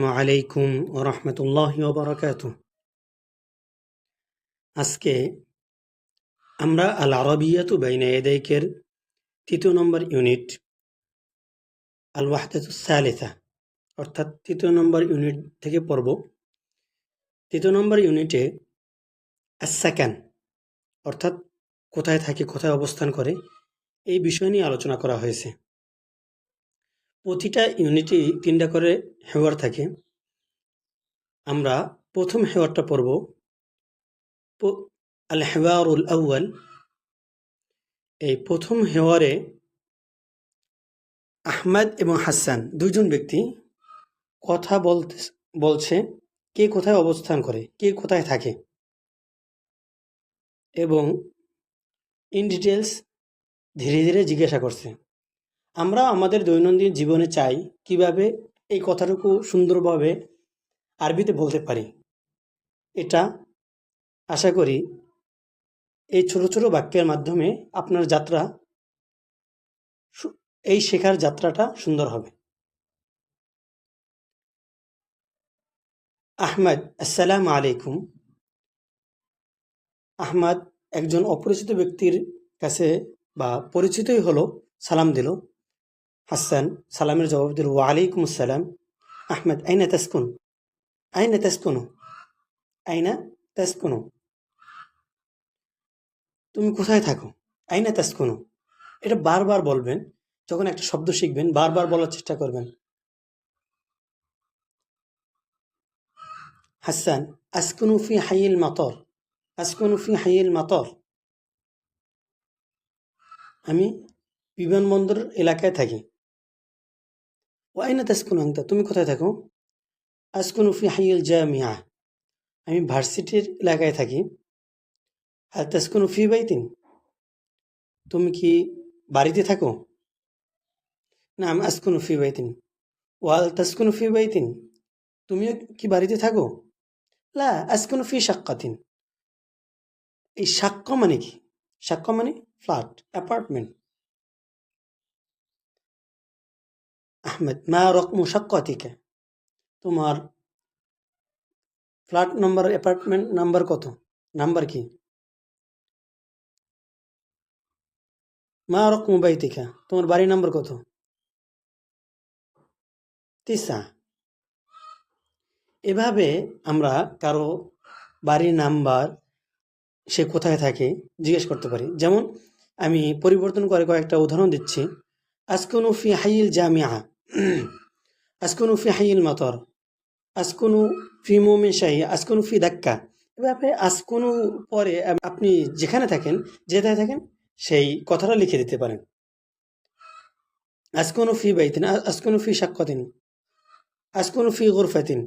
আলাইকুম ওরহমতুল্লাহ ওবরাকাত আজকে আমরা আল আরবিয়াতু বাইনা এদাইকের তৃতীয় নম্বর ইউনিট আল ওয়াহদাতু অর্থাৎ তৃতীয় নম্বর ইউনিট থেকে পড়ব। তৃতীয় নম্বর ইউনিটে সেকেন্ড অর্থাৎ কোথায় থাকে, কোথায় অবস্থান করে, এই বিষয় নিয়ে আলোচনা করা হয়েছে। প্রতিটা ইউনিটই তিনটা করে হেওয়ার থাকে। আমরা প্রথম হেওয়ারটা পড়ব। আল হেওয়ারুল আউয়াল এই প্রথম হেওয়ারে আহমেদ এবং হাসান দুজন ব্যক্তি কথা বলতে, বলছে কে কোথায় অবস্থান করে, কে কোথায় থাকে। এবং ইন ডিটেলস ধীরে ধীরে জিজ্ঞাসা করছে। আমরা আমাদের দৈনন্দিন জীবনে চাই কীভাবে এই কথাটুকু সুন্দরভাবে আরবিতে বলতে পারি। এটা আশা করি এই ছোট ছোট বাক্যের মাধ্যমে আপনার যাত্রা এই শেখার যাত্রাটা সুন্দর হবে। আহমদ, আসসালাম আলাইকুম। আহমদ একজন অপরিচিত ব্যক্তির কাছে বা পরিচিতই হলো সালাম দিল। হাসান সালামের জবাব দিল, ওয়ালাইকুম আসসালাম। আহমদ, আইনা তাসকুন? আইনা তাসকুনু? আইনা তাসকুনু? তুমি কোথায় থাকো? আইনা তাসকুনু? এটা বারবার বলবেন, যখন একটা শব্দ শিখবেন, বারবার বলার চেষ্টা করবেন। হাসান, আসকুনু ফি হাইল মাতর। আসকুনু ফি হাইল মাতর। আমি বিমানবন্দর এলাকায় থাকি। ও আইনা তাসকুনু আংতা তুমি কোথায় থাকো? আসকুনু ফি হাইল জামিয়া। আমি ভার্সিটির এলাকায় থাকি। আর তাসকুনু ফি বাইতিন? তুমি কি বাড়িতে থাকো? না আমি আসকুনু ফি বাইতিন। ওয়াল তাসকুনু ফি বাইতিন? তুমিও কি বাড়িতে থাকো? লা, আসকুনু ফি শাক্কাতিন। এই সাক্য মানে কি? সাক্য মানে ফ্ল্যাট, অ্যাপার্টমেন্ট। আহমেদ, মা রকম সাক্কাতিকা তোমার ফ্ল্যাট নাম্বার, অ্যাপার্টমেন্ট নাম্বার কত? নাম্বার কি? মা রকম বাইতিকা তোমার বাড়ি নাম্বার কত? তিসা। এভাবে আমরা কারও বাড়ির নাম্বার সে কোথায় থাকে জিজ্ঞেস করতে পারি। যেমন, আমি পরিবর্তন করে কয়েকটা উদাহরণ দিচ্ছি। আসকুনু ফি حي الجامعة. أسكن ফি حي মতর أسكن ফি মোমে শাহি আসকুনু ফি ধাক্কা আপনি আসকুনু পরে আপ- আপনি যেখানে থাকেন যেথায় থাকেন, সেই কথাটা লিখে দিতে পারেন। আসকুনু ফি বাইতিন আসকুনু ফি সাক্কাতিন আসকুনু ফি গুরফাতিন